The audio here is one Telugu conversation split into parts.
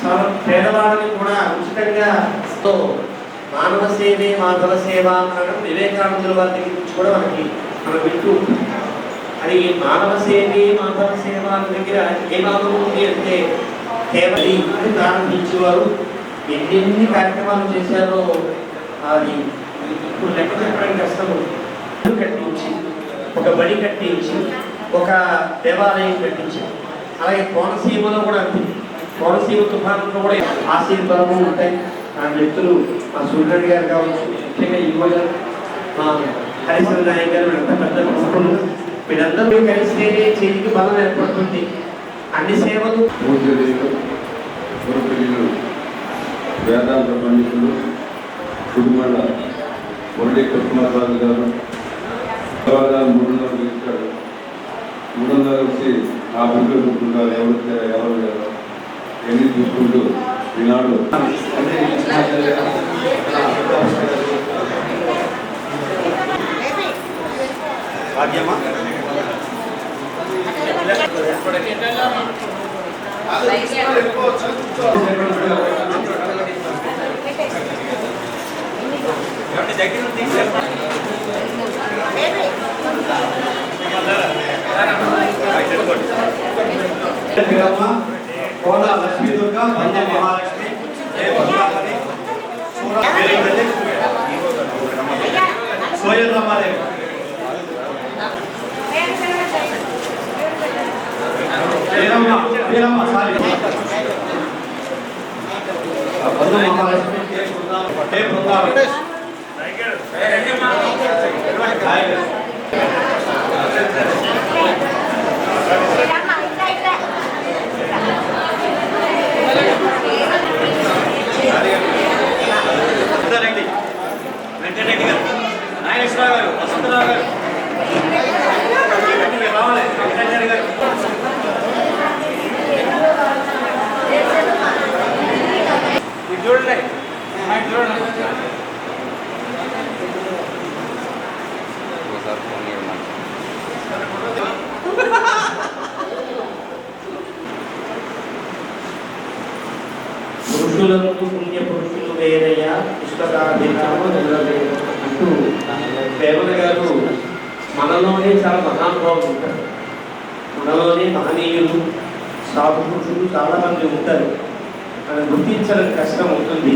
చాలా పేదవాళ్ళని కూడా ఉచితంగా తో మానవ సేవే మాధవ సేవ అనడం వివేకానందుల వారి దగ్గర నుంచి కూడా మనకి మనం వింటూ అది మానవ సేవే మాధవ సేవ అన్న దగ్గర ఏ భాగం ఉంది అంటే కేవలం అని ప్రారంభించేవారు ఎన్నెన్ని కార్యక్రమాలు చేశారో అది ఇప్పుడు లెక్క చెప్పడం కష్టము కట్టించి ఒక బడి కట్టించి ఒక దేవాలయం కట్టించి అలాగే కోనసీమలో కూడా అంతే. కోనసీమ తుఫానులో కూడా ఆశీర్వాదము ఉంటాయి. ఆ వ్యక్తులు మా సూర్యరెడ్డి గారు కావచ్చు ముఖ్యంగా యువ గారు మా హరిశ్వర నాయక్ గారు వీళ్ళంతా పెద్ద ప్రముఖులు వీళ్ళందరూ కలిసి చేతికి బలం ఏర్పడుతుంది. అన్ని సేవలు. వేదాంత పండితులు కుటుంబాల మురళీ కృష్ణరాజు గారు తర్వాత మూడున్నర ఇచ్చాడు మూడున్నర వచ్చి ఆ బిడ్డలు కూర్చుంటారు ఎవరు ఇచ్చారు, ఎవరు ఎన్ని చూసుకుంటూ ఈనాడు అంటే భాగ్యమా గ్రామ కోన లక్ష్మీ దుర్గా బంధ మహాలక్ష్మి దేవతావళి సోయల్ రమాదేవి వీరమ్మ వీరమ్మ సారీ బంధ మహాలక్ష్మి కే బృందావన్ హాయ్ వెంకటరెడ్డి గారు నాగేశ్వరరావు గారు వసంతరావు గారు మీరు రావాలి వెంకటరెడ్డి గారు మీరు చూడండి ఆ, ఇటు చూడండి పురుషులకు పుణ్య పురుషులు వేరయ్యా పుస్తకాభిరామ నిలవేరు అంటూ ప్రేమల గారు మనలోనే చాలా మహానుభావులు ఉంటారు. మనలోనే మహనీయులు సాధు పురుషులు చాలా మంది ఉంటారు. మనం గుర్తించడం కష్టం అవుతుంది.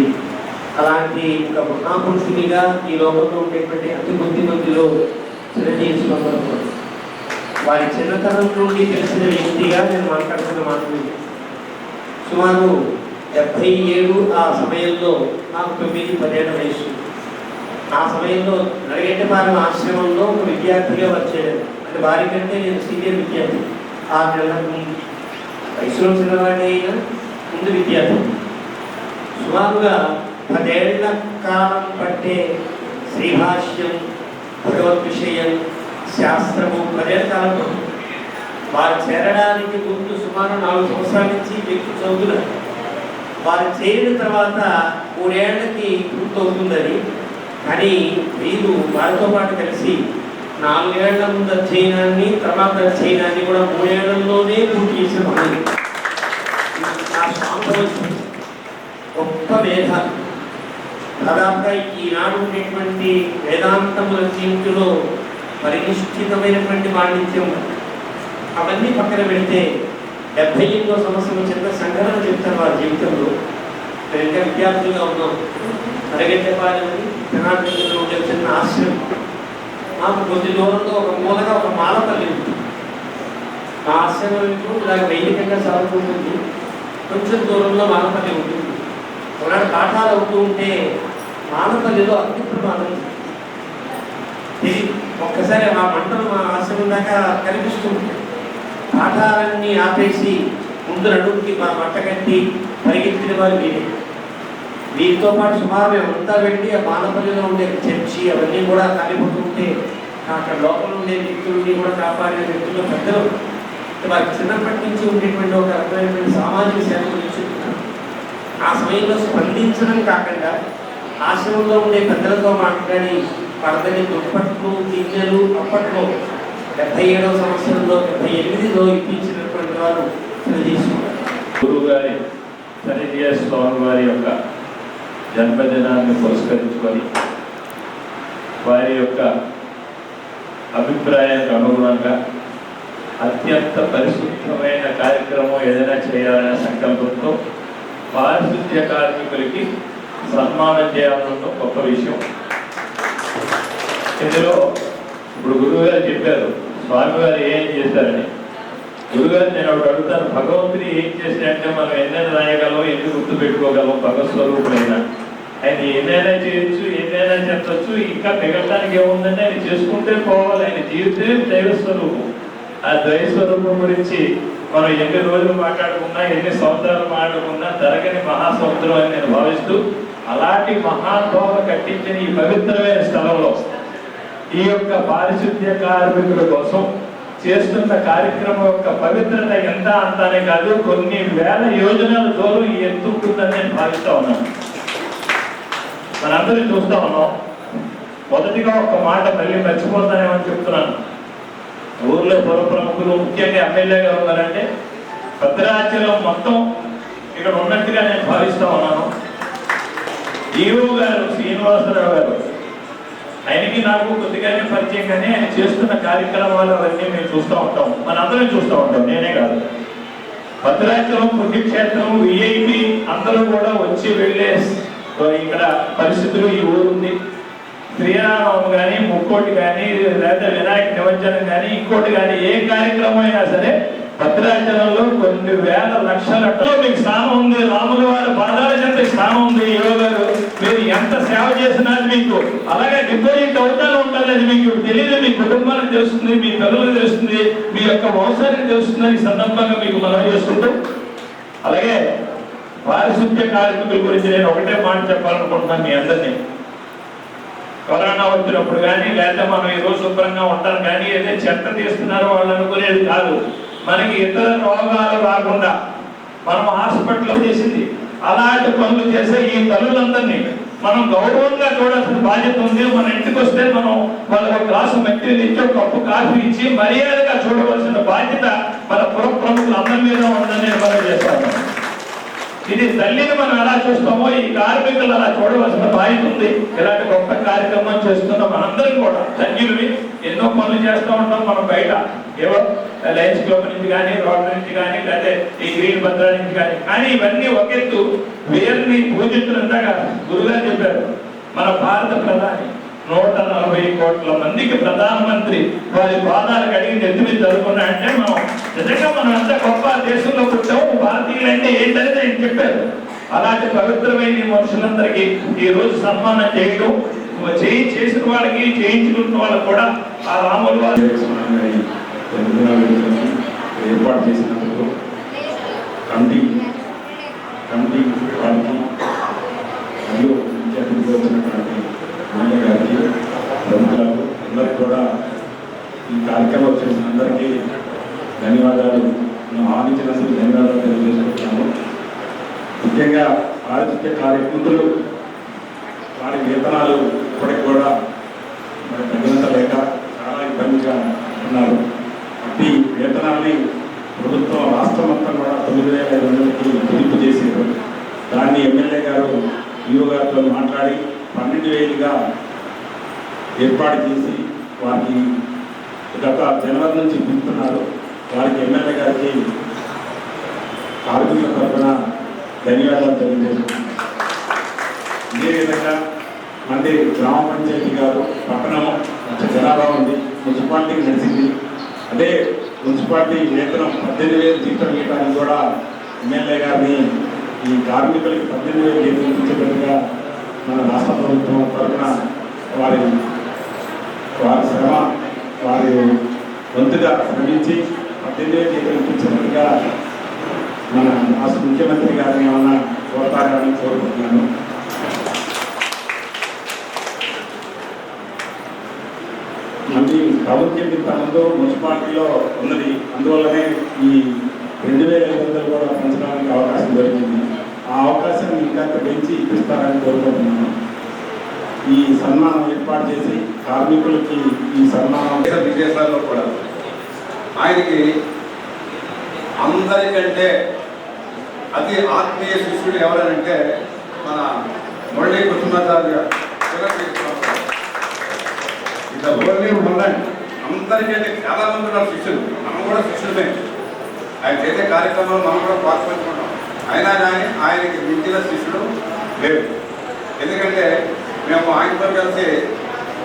అలాంటి ఒక మహాపురుషునిగా ఈ లోకంలో ఉండేటువంటి అతి కొద్ది మందిలో చిరంజీవి వారి చిన్నతనం నుండి తెలిసిన వ్యక్తిగా నేను మాట్లాడుతున్న మాటలు సుమారు డెబ్భై ఏడు ఆ సమయంలో నాకు తొమ్మిది పదిహేడు వయసు. ఆ సమయంలో నరగెంటపాలెం ఆశ్రమంలో ఒక విద్యార్థిగా వచ్చాడు అంటే వారి కంటే నేను సీనియర్ విద్యార్థి. ఆరు నెలల వయసులో చిన్నవాడి అయినా ముందు విద్యార్థి. సుమారుగా పదేళ్ళ కాలం పట్టే శ్రీభాష్యం భగవద్ విషయం శాస్త్రము పదేళ్ళ కాలం వారు చేరడానికి ముందు సుమారు నాలుగు సంవత్సరాల నుంచి వ్యక్తి చదువుతున్నారు. వారు చేరిన తర్వాత మూడేళ్ళకి పూర్తవుతుందని. కానీ వీరు వారితో పాటు కలిసి నాలుగేళ్ళ ముందు అధ్యయనాన్ని తర్వాత అధ్యయనాన్ని కూడా మూడేళ్ళలోనే పూర్తి చేసిన పనులు ఆ సాంప్రదాయం గొప్ప వేద దాదాపుగా ఈనాడు ఉండేటువంటి వేదాంతముల జీవితంలో పరినిష్ఠితమైనటువంటి వాణిజ్యం అవన్నీ పక్కన పెడితే డెబ్బై ఎనిమిదో సంవత్సరం చెందిన సంఘటన చెప్తారు వారి జీవితంలో. ఇంకా విద్యార్థులుగా ఉన్నాం. అరగంటపాలని తెనాటిలో ఉండే చిన్న ఆశ్రయం మాకు కొద్ది దూరంలో ఒక మూలగా ఒక మాలపల్లి ఉంది ఆ ఆశ్రయం ఇప్పుడు ఇలాగ వైదికంగా సాగుతుంటుంది కొంచెం దూరంలో మాలపల్లి ఉంటుంది. ఒకనాడు పాఠాలు అవుతూ ఉంటే మాలపల్లిలో అగ్ని ప్రమాదం తెలియదు ఒక్కసారి ఆ మంటలు మా ఆశ్రమం దాకా కనిపిస్తుంది ఆధారాన్ని ఆపేసి ముందు నడుముకి మా మంట కట్టి పరిగెత్తిన వారు మీరే. వీరితో పాటు సుమారు మేమంతా వెళ్ళి ఆ బాలపల్లిలో ఉండే చర్చి అవన్నీ కూడా కాలిపోతుంటే అక్కడ లోపల ఉండే వ్యక్తులని కూడా కాపాడే వ్యక్తులు పెద్దలు. వారికి చిన్నప్పటి నుంచి ఉండేటువంటి ఒక రకమైనటువంటి సామాజిక సేవ గురించి ఆ సమయంలో స్పందించడం కాకుండా ఆశ్రమంలో ఉండే పెద్దలతో మాట్లాడి పడదని దుప్పట్లు గిన్నెలు అప్పట్లో డెబ్బై ఏడవ సంవత్సరంలో డెబ్బై ఎనిమిదిలో ఇప్పించినటువంటి వారు తెలియజేసుకున్నారు గురువు గారి సరిజియ స్వామి వారి యొక్క జన్మదినాన్ని పురస్కరించుకొని వారి యొక్క అభిప్రాయానికి అనుగుణంగా అత్యంత పరిశుద్ధమైన కార్యక్రమం ఏదైనా చేయాలనే సంకల్పంతో పారిశుద్ధ్య కార్మికులకి సన్మానం చేయాలన్న గొప్ప విషయం. ఇందులో ఇప్పుడు గురువు గారు చెప్పారు స్వామివారు ఏం చేశారని? గురుగారు నేను ఒకటి అడుగుతాను. భగవంతుని ఏం చేశాడంటే మనం ఎన్నైనా రాయగలం ఎన్ని గుర్తు పెట్టుకోగలం భగవత్ స్వరూపుడైనా ఆయన ఏదైనా చేయొచ్చు ఏదైనా చెప్పచ్చు ఇంకా మిగలడానికి ఏముందంటే ఆయన చేసుకుంటే పోవాలి. ఆయన జీవితమే దైవ స్వరూపం. ఆ దైవ స్వరూపం గురించి మనం ఎన్ని రోజులు మాట్లాడుకున్నా ఎన్ని సంవత్సరాలు మాట్లాడుకున్నా జరగని మహాసముద్రం అని నేను భావిస్తూ అలాంటి మహాద్వార కట్టించిన ఈ పవిత్రమైన స్థలంలో ఈ యొక్క పారిశుద్ధ్య కార్మికుల కోసం చేస్తున్న కార్యక్రమం యొక్క పవిత్రత ఎంత అంతానే కాదు కొన్ని వేల యోజనాల దూరం ఈ ఉంటుందని నేను భావిస్తా ఉన్నాను. మనందరూ చూస్తా ఉన్నాం. మొదటిగా ఒక మాట మళ్ళీ మర్చిపోతానేమని చెప్తున్నాను. ఊర్లో పౌర ప్రముఖులు ముఖ్యంగా ఎమ్మెల్యేగా ఉన్నారంటే భద్రాచలం మొత్తం ఇక్కడ ఉన్నట్టుగా నేను భావిస్తా ఉన్నాను. ఈవో గారు శ్రీనివాసరావు గారు ఆయనకి నాకు కొద్దిగానే పరిచయం కానీ ఆయన చేస్తున్న కార్యక్రమాలు అవన్నీ మేము చూస్తూ ఉంటాం. మనందరం చూస్తూ ఉంటాం. నేనే కాదు. భద్రాచలం పుణ్యక్షేత్రం విఐపి అందరూ కూడా వచ్చి వెళ్ళే ఇక్కడ పరిస్థితులు ఈ ఊరు ఉంది. శ్రీరామం కానీ ముక్కోటి కానీ లేదా వినాయక నిమజ్జనం కానీ ఇంకోటి కానీ ఏ కార్యక్రమం అయినా సరే భద్రాచలంలో కొన్ని వేల లక్షల మీకు స్థానం ఉంది. రాముల వారి పాదాల చెంత స్థానం ఉంది. యోగ గారు సేవ చేసినది మీకు. అలాగే డిపాజిట్ అవుతానే ఉండాలని మీకు తెలియదు మీ కుటుంబానికి తెలుస్తుంది మీ పిల్లలకు తెలుస్తుంది మీ యొక్క వంశానికి తెలుస్తుంది ఈ సందర్భంగా మీకు మనం చేసుకుంటూ. అలాగే పారిశుద్ధ్య కార్మికుల గురించి నేను ఒకటే మాట చెప్పాలనుకుంటున్నాను మీ అందరినీ. కరోనా వచ్చినప్పుడు కానీ లేదా మనం ఏదో శుభ్రంగా ఉంటాం కానీ ఏదో చెత్త తీస్తున్నారో వాళ్ళు అనుకునేది కాదు. మనకి ఇతర రోగాలు రాకుండా మనం హాస్పిటల్ చేసింది. అలాంటి పనులు చేసే ఈ తల్లులందరినీ మనం గౌరవంగా చూడాల్సిన బాధ్యత ఉంది. మన ఇంటికి వస్తే మనం వాళ్ళకి ఒక గ్లాసు మట్టి ఇచ్చి ఒక కప్పు కాఫీ ఇచ్చి మర్యాదగా చూడవలసిన బాధ్యత మన పుర ప్రముఖులు అందరి మీద ఉందని నేను మనం చేస్తాను ఇది తల్లిని మనం ఎలా చూస్తామో ఈ కార్మికులు అలా చూడవలసిన బాధ్యత ఉంది. ఇలాంటి గొప్ప కార్యక్రమం చేస్తున్న మనందరం కూడా ధన్యులవి. ఎన్నో పనులు చేస్తూ ఉంటాం మనం బయట. ఏవో లయన్స్ క్లబ్ నుంచి కానీ రోడ్ల నుంచి కానీ లేకపోతే ఈ గ్రీన్ భద్ర నుంచి కానీ. కానీ ఇవన్నీ ఒక ఎత్తు వేరుని పూజించినంతగా గురుగారు చెప్పారు మన భారత ప్రధాని నూట నలభై కోట్ల మందికి ప్రధానమంత్రి వారి పాదాలు కడిగి ఎందుకు మీద జరుగుతున్నా అంటే మనం నిజంగా మనం అంత గొప్ప దేశంలో పుట్టాము భారతీయులు అంటే ఏంటనేది ఆయన చెప్పారు అలాంటి పవిత్రమైన మనుషులందరికీ ఈ రోజు సన్మానం చేయడం చేయి చేసిన వాళ్ళకి చేయించుకున్న వాళ్ళకి కూడా ఆ రాముల వారు ఏర్పాటు చేసినందుకు కమిటీ వారికి మరియు ముఖ్య అతిథిగా వచ్చినటువంటి ఎమ్మెల్యే గారికి ప్రముఖులకు అందరికీ కూడా ఈ కార్యక్రమం చేసిన అందరికీ ధన్యవాదాలు మనం ఆదించినందుకు ధన్యవాదాలు తెలియజేసుకుంటున్నాము ముఖ్యంగా పారిశుద్ధ్య కార్యకర్తలు వారి వేతనాలు ఇప్పటికి కూడా మరి తగినంత లేక చాలా ఇబ్బందిగా ఉన్నారు ఈ వేతనాన్ని ప్రభుత్వం రాష్ట్రం మొత్తం కూడా తొమ్మిది వేల ఐదు వందలకి పొదుపు చేశారు దాన్ని ఎమ్మెల్యే గారు ఈఓ గారితో మాట్లాడి పన్నెండు వేలుగా ఏర్పాటు చేసి వారికి గత జనవరి నుంచి పిలుస్తున్నారు వారికి ఎమ్మెల్యే గారికి కార్మికుల తరఫున ధన్యవాదాలు తెలియజేస్తున్నాను ఇదే విధంగా మంది గ్రామ పంచాయతీ గారు పట్టణం జనాభా ఉంది మున్సిపాలిటీకి నడిచింది. అదే మున్సిపాలిటీ వేతనం పద్దెనిమిది వేలు జీతం ఇవ్వడానికి కూడా ఎమ్మెల్యే గారిని ఈ కార్మికులకి పద్దెనిమిది వేలు జీతం ఇచ్చేటట్టుగా మన రాష్ట్ర ప్రభుత్వం తరఫున వారి వారి శ్రమ వారి వంతుగా శ్రమించి పద్దెనిమిది వేలు జీతం ఇప్పించినట్టుగా మన రాష్ట్ర ముఖ్యమంత్రి గారిని ఏమన్నా కోరతారని కోరుకుంటున్నాను మళ్ళీ ప్రభుత్వం ఇంతకుముందు మున్సిపాలిటీలో ఉన్నది. అందువల్లనే ఈ రెండు వేల ఐదు వందలు కూడా పెంచడానికి అవకాశం దొరికింది. ఆ అవకాశం ఇంకా పెంచి ఇప్పిస్తారని కోరుకుంటున్నాను. ఈ సన్మానం ఏర్పాటు చేసి కార్మికులకి ఈ సన్మానం విదేశాల్లో కూడా ఆయనకి అందరికంటే అతి ఆత్మీయ శిష్యుడు ఎవరనంటే మన మురళీ కృష్ణాచార్య గారు. ఇట్లా ఓన్లీ ఉండండి. చాలా మంది ఉన్నారు శిష్యులు. మనం కూడా శిష్యులమే. ఆయన చేసే కార్యక్రమాలు మనం కూడా పాల్పంచుకుంటాం. అయినా కానీ ఆయనకి మించిన శిష్యుడు లేవు ఎందుకంటే మేము ఆయనతో కలిసి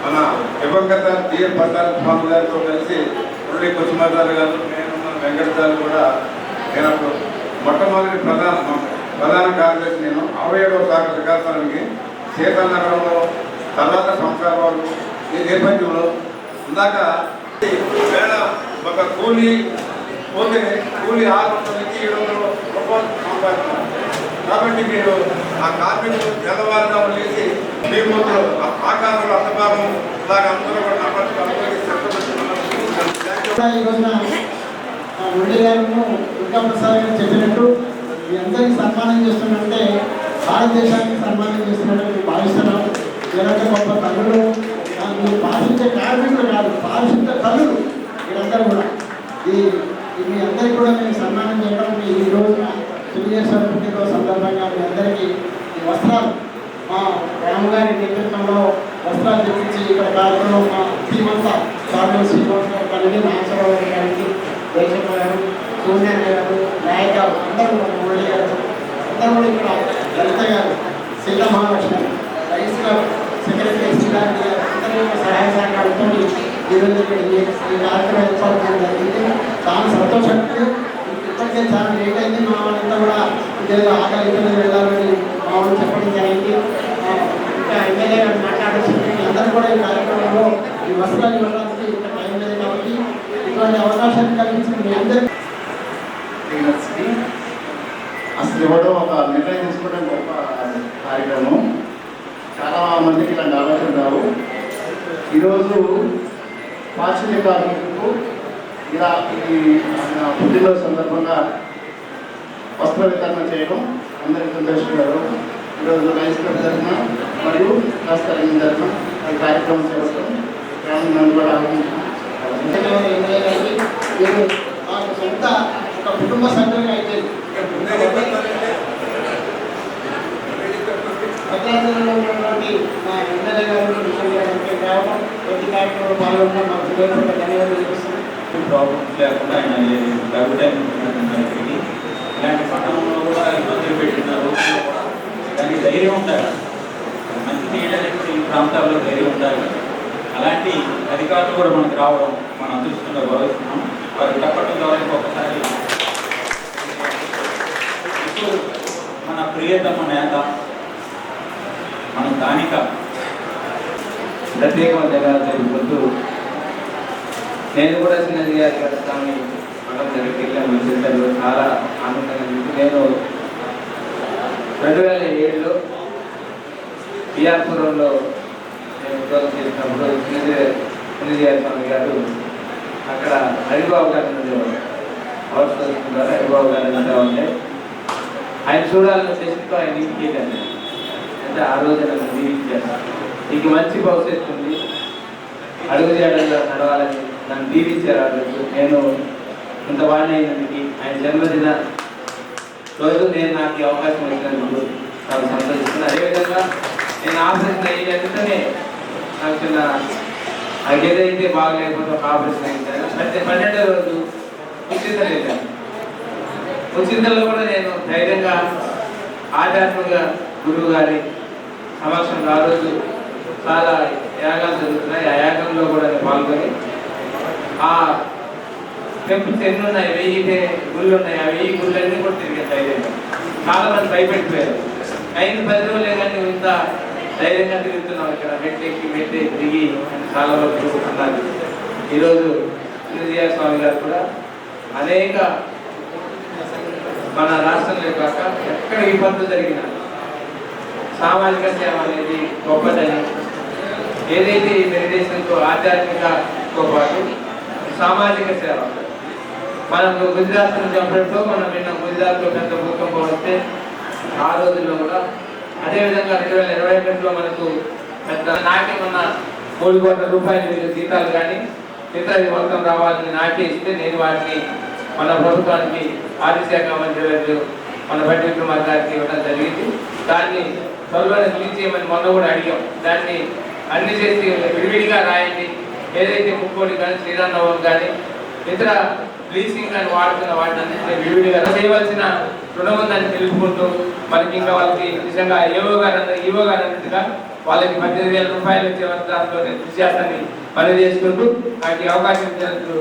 మన దివంగత టిఎన్ పట్టాల స్వామి గారితో కలిసి మురళీ కుసుమాచార్య గారు నేను మన వెంకటచార్య కూడా నేను అప్పుడు మొట్టమొదటి ప్రధాన ప్రధాన కార్యదర్శి నేను. అరవై ఏడవ శాఖ వికాసానికి సీతానగరంలో తర్వాత సంస్కారాలు నేపథ్యంలో ఇందాక వేళ ఒక కూలి పోతే కూలి ఆరు వందల నుంచి ఏడు వందల రూపాయలు సంపాదిస్తున్నారు కాబట్టి మీరు ఆ కార్మికులు పేదవారిగా లేచి మీ ముందు ఆకారంలో అర్థభావం లాగా అందరూ కూడా నమ్మకం మురళి గారు దుర్గా ప్రసాద్ గారు చెప్పినట్టు మీ అందరికీ సన్మానం చేస్తున్నట్టే భారతదేశానికి సన్మానం చేస్తున్నట్టు మేము భావిస్తున్నాం మీరంతా గొప్ప తల్లులు మీరు పాలించే కార్మికులు కాదు పాలించే తల్లులు మీరందరూ కూడా. ఈ మీ అందరికీ కూడా నేను సన్మానం చేయడం మీ ఈ రోజున తెలియజేసిన పుట్టినరోజు సందర్భంగా మీ అందరికీ ఈ వస్త్రాలు. మా రామగారి నేతృత్వంలో వస్త్రాలు తెప్పించి ఇక్కడ కార్యక్రమం మా టీం అంతా స్వామి శ్రీనివాస్ గారు కలిగి నాగేశ్వరరావు గారికి దేశమ్మ గారు సూర్యనారాయణ గారు నాయక్ గారు అందరూ మురళి గారు అందరూ కూడా ఇక్కడ లలిత గారు సీత మహాలక్ష్మి గారు, రైస్ క్లబ్ సెక్రటరీ శ్రీరామ్ గారు అందరూ సహాయ సహకారంతో ఈరోజు ఇక్కడ ఈ కార్యక్రమం ఏర్పాటు చేయడం జరిగింది చాలా సంతోషంగా ఇప్పటికే చాలా లేట్ అయింది మా వాళ్ళంతా కూడా ఇదేదో ఆకలి వెళ్ళాలని మా వాళ్ళు చెప్పడం జరిగింది ఇంకా ఎమ్మెల్యే గారు అందరూ కూడా ఈ కార్యక్రమంలో ఈ వస్త్రాలు ఇవ్వడానికి టైం లేదు కాబట్టి ఇటువంటి అవకాశాన్ని కల్పించిన మీ అందరికీ అసలు ఇవ్వడం ఒక నిర్ణయం తీసుకోవడం గొప్ప కార్యక్రమం. చాలా మందికి ఇలాంటి ఆలోచన రావు. ఈరోజు పాశ్చాత్య కార్మికులకు ఇలా ఈ ఆయన పుట్టినరోజు సందర్భంగా వస్త్ర వితరణ చేయడం అందరికీ సంతోషంగారు ఈరోజు రైస్ క్లబ్ తరఫున మరియు రాష్ట్రం తరఫున ఈ కార్యక్రమం చేస్తాం. నన్ను కూడా మాకు సొంత ఒక కుటుంబ సభ్యులుగా అయితే భద్రాచలంలో ఉన్నటువంటి మా ఎమ్మెల్యే గారు కిషోర్ గారు రావడం ప్రతి కార్యక్రమంలో పాల్గొనడం మాకు హృదయపూర్వక ధన్యవాదాలు తెలుస్తుంది ప్రాబ్లమ్స్ లేకుండా ఆయన డబ్బు టైం ఇలాంటి పట్టణంలో కూడా ఇబ్బందులు పెట్టిన రోజుల్లో కూడా దానికి ధైర్యం ఉండాలి. మంచి చేయడానికి ఈ ప్రాంతాల్లో ధైర్యం ఉండాలి. అలాంటి అధికారులు కూడా మనకు రావడం మనం అదృష్టంగా భావిస్తున్నాం. వారు తప్పటం ద్వారా ఇంకొకసారి ఇప్పుడు మన ప్రియతమ నేత మన స్థానిక ప్రత్యేకమైన ధన్యవాదాలు తెలుపుకుంటూ నేను కూడా చిన్నది గారి స్వామి మనం దగ్గరికి వెళ్ళాను. చాలా ఆనందంగా ఉంది నేను రెండు వేల ఏడులో బిఆర్పురంలో నేను ఉద్యోగం చేసినప్పుడు చిన్నది గారి స్వామి గారు అక్కడ హరిబాబు గారి నుండి అవసరం హరిబాబు గారు అంతా ఆయన చూడాలన్న ఉద్దేశంతో ఆయన ఇంటికి వెళ్ళాను. అంటే ఆ రోజు నన్ను దీవించారు నీకు మంచి భవిష్యత్తు ఉంది అడుగు చేయడంలో నడవాలని నన్ను దీవించారు ఆ రోజు? నేను ఇంత వాడిని అయినందుకు ఆయన జన్మదిన రోజు నేను నాకు ఈ అవకాశం వచ్చినందుకు నాకు సంతోషిస్తున్నాను అదేవిధంగా నేను ఆపరేషన్ అయిన వెంటనే నాకు చిన్న నాకు ఏదైతే బాగలేకపోతే ఒక ఆపరేషన్ అయింది ప్రతి పన్నెండో రోజు ఉచిత వెళ్ళాను ఉచితంలో కూడా నేను ధైర్యంగా ఆధ్యాత్మిక గురువు గారి సమక్షంలో ఆ రోజు చాలా యాగాలు జరుగుతున్నాయి. ఆ యాగంలో కూడా పాల్గొని ఆ టెంపుల్స్ ఎన్ని ఉన్నాయి? వెయ్యి గుళ్ళు ఉన్నాయి. ఆ వెయ్యి గుళ్ళన్నీ కూడా తిరిగి ధైర్యం చాలా మంది భయపెట్టిపోయారు. ఐదు పది రోజులే కానీ ఇంత ధైర్యంగా తిరుగుతున్నాం ఇక్కడ. మెట్లెక్కి మెట్టే దిగి చాలా వరకు అన్నారు. ఈరోజు శ్రీజయ స్వామి గారు కూడా అనేక మన రాష్ట్రంలో కాక ఎక్కడ విపత్తు జరిగినా సామాజిక సేవ అనేది గొప్పదని ఏదైతే ఈ మెడిటేషన్తో ఆధ్యాత్మికతో పాటు సామాజిక సేవ. మనం గుజరాత్ నుంచి అప్పుడప్పుడు మనం నిన్న గుజరాత్లో పెద్ద భూకంపం వస్తే ఆ రోజుల్లో కూడా అదేవిధంగా రెండు వేల ఇరవై ఒకటిలో మనకు పెద్ద నాటి ఉన్న మూడు కోట్ల రూపాయలు వీళ్ళు జీతాలు కానీ ఇతర మొత్తం రావాలని నాకే ఇస్తే నేను వాటిని మన ప్రభుత్వానికి ఆర్థిక శాఖ మంత్రి గారు మన బట్టి విక్రమార్ గారికి ఇవ్వడం జరిగింది. దాన్ని త్వరలోనే రిలీజ్ చేయమని మొన్న కూడా అడిగాం. దాన్ని అన్ని చేసి విడివిడిగా రాయండి. ఏదైతే ముక్కోడి కానీ శ్రీరామనవం కానీ ఇతర బ్లీచింగ్ కానీ వాడుతున్న వాటిని విడివిడిగా చేయవలసిన రుణం ఉందని తెలుపుకుంటూ మనకి ఇంకా వాళ్ళకి నిజంగా ఏవో గారు ఈవో గారు అన్నట్టుగా వాళ్ళకి పద్దెనిమిది వేల రూపాయలు ఇచ్చే దాంట్లో నేను కృషి చేస్తానని పని చేసుకుంటూ వాటికి అవకాశం ఇచ్చినందుకు